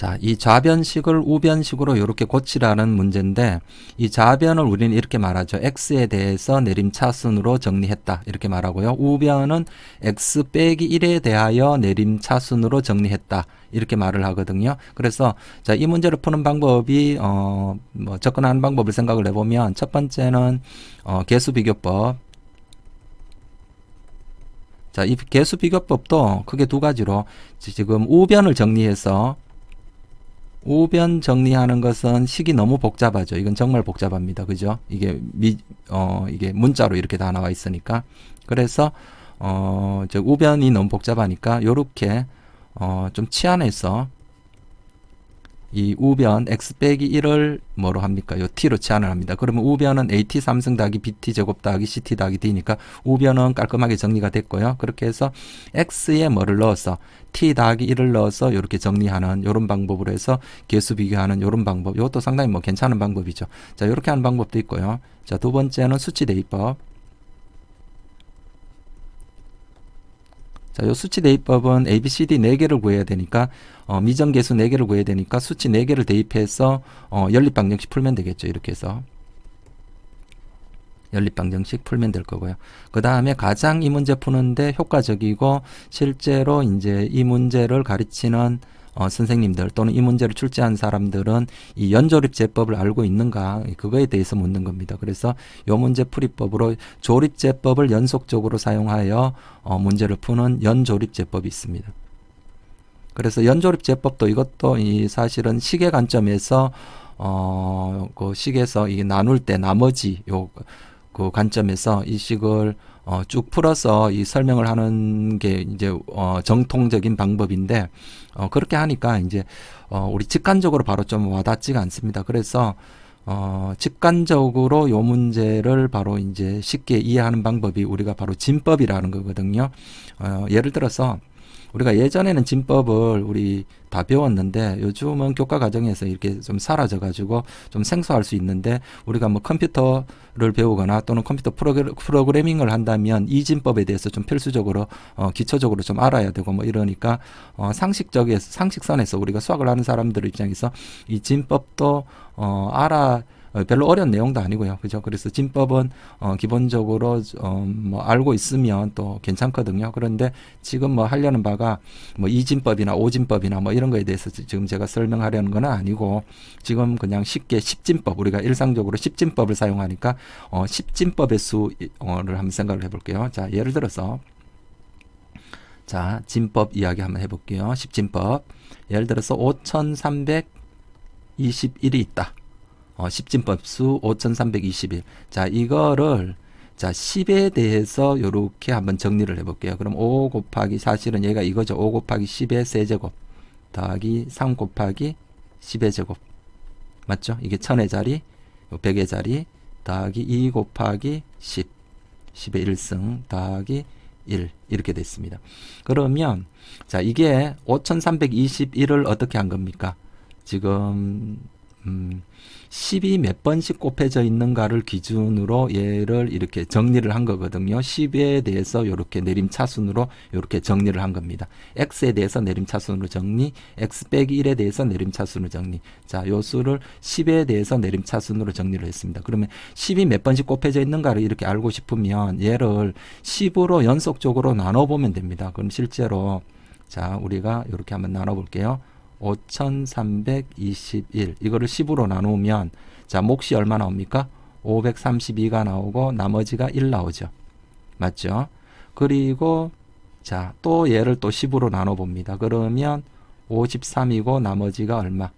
자, 이 좌변식을 우변식으로 이렇게 고치라는 문제인데 이 좌변을 우리는 이렇게 말하죠. x에 대해서 내림차순으로 정리했다. 이렇게 말하고요. 우변은 x 빼기 1에 대하여 내림차순으로 정리했다. 이렇게 말을 하거든요. 그래서 자, 이 문제를 푸는 방법이 어, 뭐 접근하는 방법을 생각을 해 보면 첫 번째는 어, 개수 비교법 자, 이 개수 비교법도 크게 두 가지로 지금 우변을 정리해서 우변 정리하는 것은 식이 너무 복잡하죠. 이건 정말 복잡합니다. 그죠? 이게 미, 어, 이게 문자로 이렇게 다 나와 있으니까. 그래서, 어, 저 우변이 너무 복잡하니까 요렇게, 어, 좀 치안해서 이 우변 x 빼기 1을 뭐로 합니까? 요 t로 치환을 합니다. 그러면 우변은 at 3승 더하기 bt 제곱 더하기 ct 더하기 d니까 우변은 깔끔하게 정리가 됐고요. 그렇게 해서 x에 뭐를 넣어서 t 더하기 1을 넣어서 이렇게 정리하는 요런 방법으로 해서 개수 비교하는 요런 방법. 이것도 상당히 뭐 괜찮은 방법이죠. 자, 이렇게 하는 방법도 있고요. 자, 두 번째는 수치 대입법. 자, 요 수치 대입법은 A, B, C, D 4개를 구해야 되니까 어, 미정계수 4개를 구해야 되니까 수치 4개를 대입해서 어, 연립방정식 풀면 되겠죠. 이렇게 해서 연립방정식 풀면 될 거고요. 그 다음에 가장 이 문제 푸는데 효과적이고 실제로 이제 이 문제를 가르치는 어, 선생님들 또는 이 문제를 출제한 사람들은 이 연조립 제법을 알고 있는가 그거에 대해서 묻는 겁니다. 그래서 요 문제 풀이법으로 조립 제법을 연속적으로 사용하여 어, 문제를 푸는 연조립 제법이 있습니다. 그래서 연조립 제법도 이것도 이 사실은 시계 관점에서 어, 그 식에서 이 나눌 때 나머지 요 그 관점에서 이 식을 어, 쭉 풀어서 이 설명을 하는 게 이제 어, 정통적인 방법인데 어, 그렇게 하니까 이제 어, 우리 직관적으로 바로 좀 와닿지가 않습니다. 그래서 어, 직관적으로 요 문제를 바로 이제 쉽게 이해하는 방법이 우리가 바로 진법이라는 거거든요. 어, 예를 들어서 우리가 예전에는 진법을 우리 다 배웠는데 요즘은 교과 과정에서 이렇게 좀 사라져 가지고 좀 생소할 수 있는데 우리가 뭐 컴퓨터를 배우거나 또는 컴퓨터 프로그래, 프로그래 밍을 한다면 이 진법에 대해서 좀 필수적으로 어, 기초적으로 좀 알아야 되고 뭐 이러니까 어, 상식적에 상식선에서 우리가 수학을 하는 사람들 입장에서 이 진법도 어, 알아 어, 별로 어려운 내용도 아니고요. 그죠? 그래서 진법은 어, 기본적으로 어, 뭐 알고 있으면 또 괜찮거든요. 그런데 지금 뭐 하려는 바가 뭐 이진법이나 오진법이나 뭐 이런 거에 대해서 지- 지금 제가 설명하려는 건 아니고 지금 그냥 쉽게 십진법 우리가 일상적으로 십진법을 사용하니까 어, 십진법의 수를 한번 생각을 해볼게요. 자, 예를 들어서 자, 진법 이야기 한번 해볼게요. 십진법. 예를 들어서 5,321이 있다. 어, 십진법수 5321. 자, 이거를 자, 10에 대해서 요렇게 한번 정리를 해 볼게요. 그럼 5 곱하기 사실은 얘가 이거죠. 5 곱하기 10의 세제곱 더하기 3 곱하기 10의 제곱. 맞죠? 이게 1000의 자리, 100의 자리 더하기 2 곱하기 10. 10의 1승 더하기 1 이렇게 됐습니다. 그러면 자, 이게 5321을 어떻게 한 겁니까? 지금 음, 10이 몇 번씩 곱해져 있는가를 기준으로 얘를 이렇게 정리를 한 거거든요. 10에 대해서 이렇게 내림차순으로 이렇게 정리를 한 겁니다. x에 대해서 내림차순으로 정리, x 빼기 1에 대해서 내림차순으로 정리. 자, 요 수를 10에 대해서 내림차순으로 정리를 했습니다. 그러면 10이 몇 번씩 곱해져 있는가를 이렇게 알고 싶으면 얘를 10으로 연속적으로 나눠 보면 됩니다. 그럼 실제로 자, 우리가 이렇게 한번 나눠 볼게요. 5321 이거를 10으로 나누면 자 몫이 얼마 나옵니까? 532가 나오고 나머지가 1 나오죠. 맞죠? 그리고 자 또 얘를 또 10으로 나눠 봅니다. 그러면 53이고 나머지가 얼마?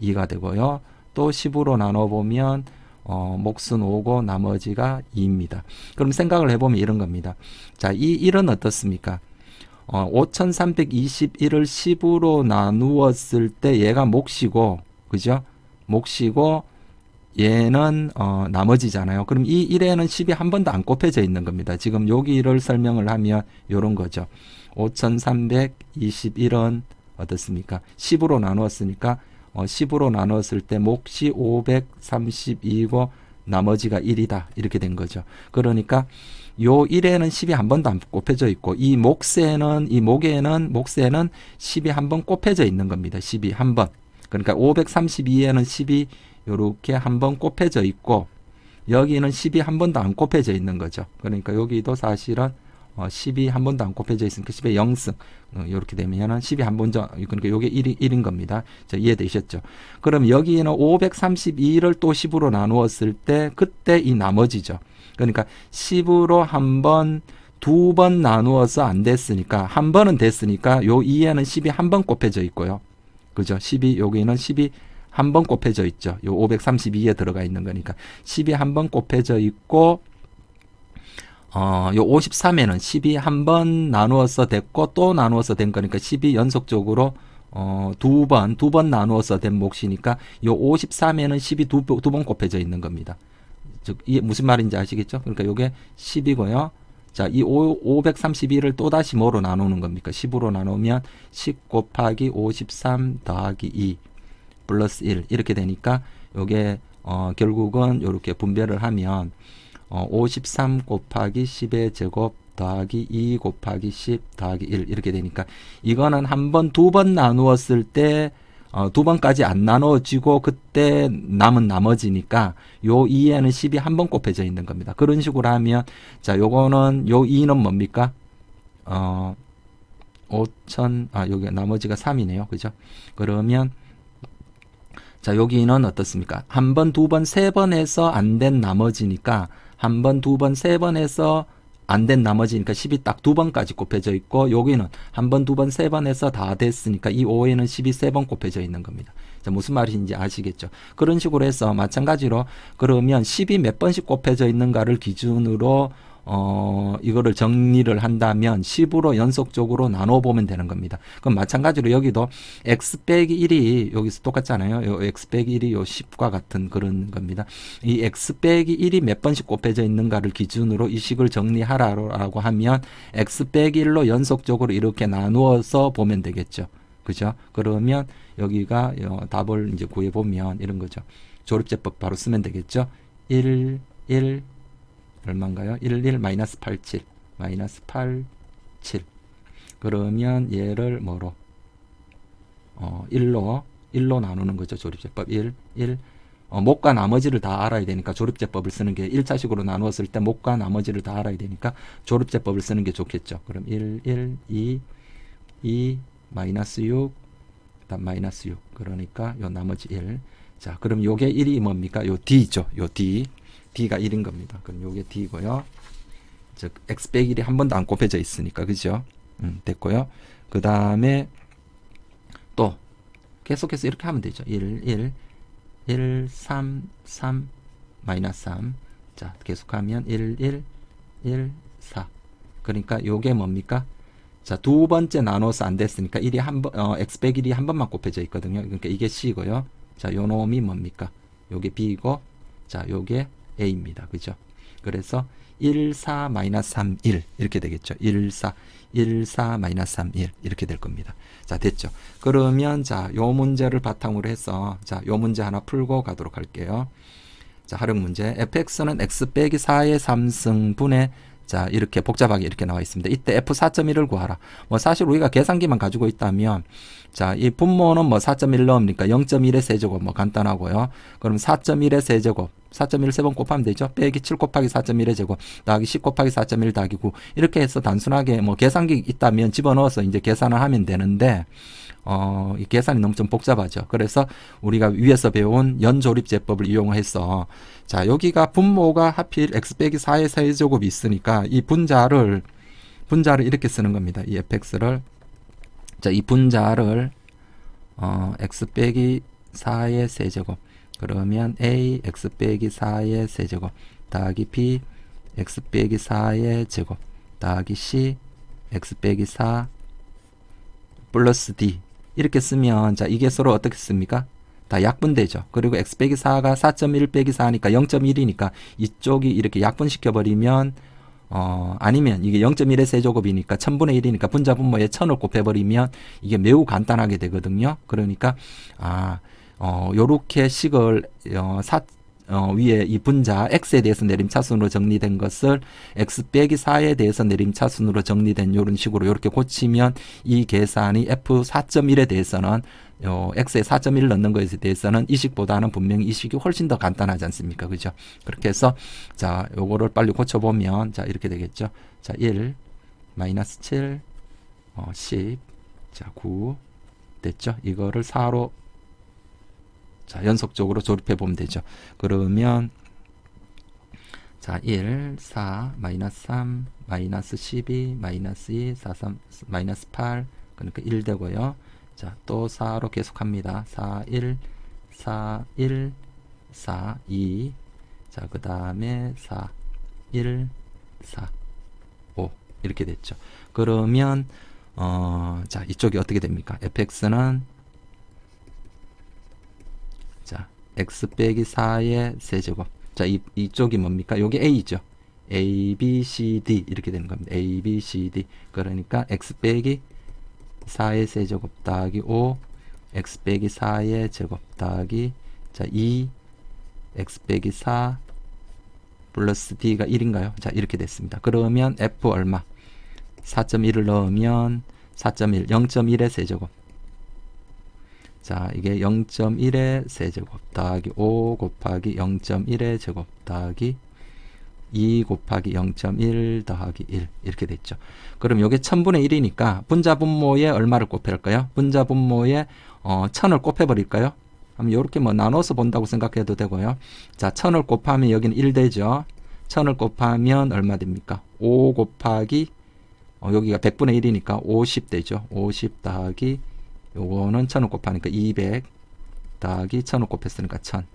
2가 되고요. 또 10으로 나눠 보면 어, 몫은 5고 나머지가 2입니다. 그럼 생각을 해보면 이런 겁니다. 자, 이 1은 어떻습니까? 어, 5321을 10으로 나누었을 때 얘가 몫이고, 그죠? 몫이고, 얘는 어, 나머지잖아요. 그럼 이 1에는 10이 한 번도 안 곱해져 있는 겁니다. 지금 여기를 설명을 하면 요런 거죠. 5321은 어떻습니까? 10으로 나누었으니까 어, 10으로 나누었을 때 몫이 532고 나머지가 1이다. 이렇게 된 거죠. 그러니까 요 1에는 10이 한 번도 안 곱해져 있고 이 몫에는 이 목에는 몫에는 10이 한 번 곱해져 있는 겁니다. 10이 한 번. 그러니까 532에는 10이 요렇게 한 번 곱해져 있고 여기는 10이 한 번도 안 곱해져 있는 거죠. 그러니까 여기도 사실은 어, 10이 한 번도 안 곱해져 있으니까 10의 0승 어, 이렇게 되면은 10이 한 번 전 그러니까 요게 1이 1인 겁니다. 자, 이해되셨죠? 그럼 여기는 532를 또 10으로 나누었을 때 그때 이 나머지죠. 그러니까 10으로 한 번, 두 번 나누어서 안 됐으니까 한 번은 됐으니까 요 2에는 10이 한 번 곱해져 있고요. 그죠? 10이 여기는 10이 한 번 곱해져 있죠. 요 532에 들어가 있는 거니까 10이 한 번 곱해져 있고 어, 요 53에는 10이 한번 나누어서 됐고 또 나누어서 된 거니까 10이 연속적으로 어, 두 번, 두 번 나누어서 된 몫이니까 요 53에는 10이 두, 두 번 곱해져 있는 겁니다. 즉, 이게 무슨 말인지 아시겠죠? 그러니까 요게 10이고요. 자, 이 5, 532를 또다시 뭐로 나누는 겁니까? 10으로 나누면 10 곱하기 53 더하기 2 플러스 1 이렇게 되니까 요게 어, 결국은 요렇게 분배를 하면 어, 53 곱하기 10의 제곱 더하기 2 곱하기 10 더하기 1 이렇게 되니까 이거는 한 번, 두 번 나누었을 때 어, 두 번까지 안 나눠지고 그때 남은 나머지니까 요 2에는 10이 한 번 곱해져 있는 겁니다. 그런 식으로 하면 자 요거는 요 2는 뭡니까? 어 5천 아 여기 나머지가 3이네요. 그죠? 그러면 자 여기는 어떻습니까? 한 번, 두 번, 세 번 해서 안 된 나머지니까 한 번, 두 번, 세 번 해서 안 된 나머지니까 10이 딱 두 번까지 곱해져 있고 여기는 한 번, 두 번, 세 번 해서 다 됐으니까 이 5에는 10이 세 번 곱해져 있는 겁니다. 자, 무슨 말인지 아시겠죠? 그런 식으로 해서 마찬가지로 그러면 10이 몇 번씩 곱해져 있는가를 기준으로 어, 이거를 정리를 한다면 10으로 연속적으로 나눠 보면 되는 겁니다. 그럼 마찬가지로 여기도 x 빼기 1이 여기서 똑같잖아요. 요 x 빼기 1이 요 10과 같은 그런 겁니다. 이 x 빼기 1이 몇 번씩 곱해져 있는가를 기준으로 이 식을 정리하라고 하면 x 빼기 1로 연속적으로 이렇게 나누어서 보면 되겠죠. 그죠? 그러면 여기가 어, 답을 이제 구해 보면 이런 거죠. 조립제법 바로 쓰면 되겠죠. 1 1 얼마인가요? 11 마이너스 87 마이너스 87 그러면 얘를 뭐로 어 1로 1로 나누는 거죠 조립제법 1 1 어, 목과 나머지를 다 알아야 되니까 조립제법을 쓰는 게 1차식으로 나누었을 때 목과 나머지를 다 알아야 되니까 조립제법을 쓰는 게 좋겠죠 그럼 1 1 2 2 마이너스 6 그다음 마이너스 6 그러니까 요 나머지 1 자, 그럼 요게 1이 뭡니까? 요 D죠. 요 D. D가 1인 겁니다. 그럼 요게 D고요. 즉 X 빼기 1이 한 번도 안 곱해져 있으니까 그죠? 음, 됐고요. 그 다음에 또 계속해서 이렇게 하면 되죠. 1, 1, 1, 3, 3, 마이너스 3. 자, 계속하면 1, 1, 1, 4. 그러니까 요게 뭡니까? 자, 두 번째 나눠서 안 됐으니까 1이 한 번, 어, X 빼기 1이 한 번만 곱해져 있거든요. 그러니까 이게 C고요. 자, 요 놈이 뭡니까? 요게 B고, 자, 요게 A입니다. 그죠? 그래서 1, 4, 마이너스 3, 1 이렇게 되겠죠. 1, 4, 1, 4, 마이너스 3, 1 이렇게 될 겁니다. 자, 됐죠. 그러면 자, 요 문제를 바탕으로 해서 자, 요 문제 하나 풀고 가도록 할게요. 자, 활용 문제. fx는 x 빼기 4의 3승분의 자, 이렇게 복잡하게 이렇게 나와 있습니다. 이때 f4.1을 구하라. 뭐 사실 우리가 계산기만 가지고 있다면 자, 이 분모는 뭐 4.1 넣으니까 0.1의 세제곱 뭐 간단하고요. 그럼 4.1의 세제곱 4.1세번 곱하면 되죠. 빼기 7 곱하기 4.1의 제곱 더하기 10 곱하기 4.1 더하기 9 이렇게 해서 단순하게 뭐 계산기 있다면 집어넣어서 이제 계산을 하면 되는데 어, 이 계산이 너무 좀 복잡하죠. 그래서 우리가 위에서 배운 연조립제법을 이용해서 자, 여기가 분모가 하필 x 빼기 4의 세제곱이 있으니까 이 분자를 분자를 이렇게 쓰는 겁니다. 이 fx를 자, 이 분자를 어, x 빼기 4의 세제곱 그러면 a x 빼기 4의 세제곱 더하기 b x 빼기 4의 제곱 더하기 c x 빼기 4 플러스 d 이렇게 쓰면 자 이게 서로 어떻게 씁니까? 다 약분되죠. 그리고 x 빼기 4가 4.1 빼기 4니까 0.1이니까 이쪽이 이렇게 약분시켜 버리면 어 아니면 이게 0.1의 세제곱이니까 1000분의 1이니까 분자 분모에 1000을 곱해 버리면 이게 매우 간단하게 되거든요. 그러니까 아 어, 요렇게 식을, 어, 사, 어, 위에 이 분자 x에 대해서 내림차순으로 정리된 것을 x 빼기 4에 대해서 내림차순으로 정리된 이런 식으로 이렇게 고치면 이 계산이 f 4.1에 대해서는 요 x에 4.1 넣는 것에 대해서는 이 식보다는 분명히 이 식이 훨씬 더 간단하지 않습니까? 그죠? 그렇게 해서 자, 요거를 빨리 고쳐 보면 자, 이렇게 되겠죠. 자, 1 마이너스 7 어, 10 자, 9 됐죠? 이거를 4로 자, 연속적으로 조립해 보면 되죠. 그러면 자, 1, 4, 마이너스 3, 마이너스 12, 마이너스 2, 4, 3, 마이너스 8, 그러니까 1 되고요. 자, 또 4로 계속합니다. 4, 1, 4, 1, 4, 2. 자, 그 다음에 4, 1, 4, 5. 이렇게 됐죠. 그러면, 어, 자, 이쪽이 어떻게 됩니까? fx는, 자, x 빼기 4의 세제곱. 자, 이, 이쪽이 뭡니까? 요게 a죠. a, b, c, d. 이렇게 되는 겁니다. a, b, c, d. 그러니까 x 빼기 4의 세제곱 더하기 5 x 빼기 4의 제곱 더하기 자 2 x 빼기 4 플러스 d가 1인가요? 자 이렇게 됐습니다. 그러면 f 얼마? 4.1을 넣으면 4.1 0.1의 세제곱 자 이게 0.1의 세제곱 더하기 5 곱하기 0.1의 제곱 더하기 2 곱하기 0.1 더하기 1 이렇게 됐죠. 그럼 요게 1000분의 1이니까 분자 분모에 얼마를 곱할까요? 분자 분모에 어, 1000을 곱해버릴까요? 그럼 요렇게 뭐 나눠서 본다고 생각해도 되고요. 자, 1000을 곱하면 여기는 1 되죠. 1000을 곱하면 얼마 됩니까? 5 곱하기 어, 여기가 100분의 1이니까 50 되죠. 50 더하기 요거는 1000을 곱하니까 200 더하기 1000을 곱했으니까 1000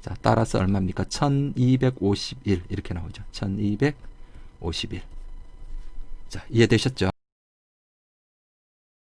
자, 따라서 얼마입니까? 1251 이렇게 나오죠. 1251. 자, 이해되셨죠?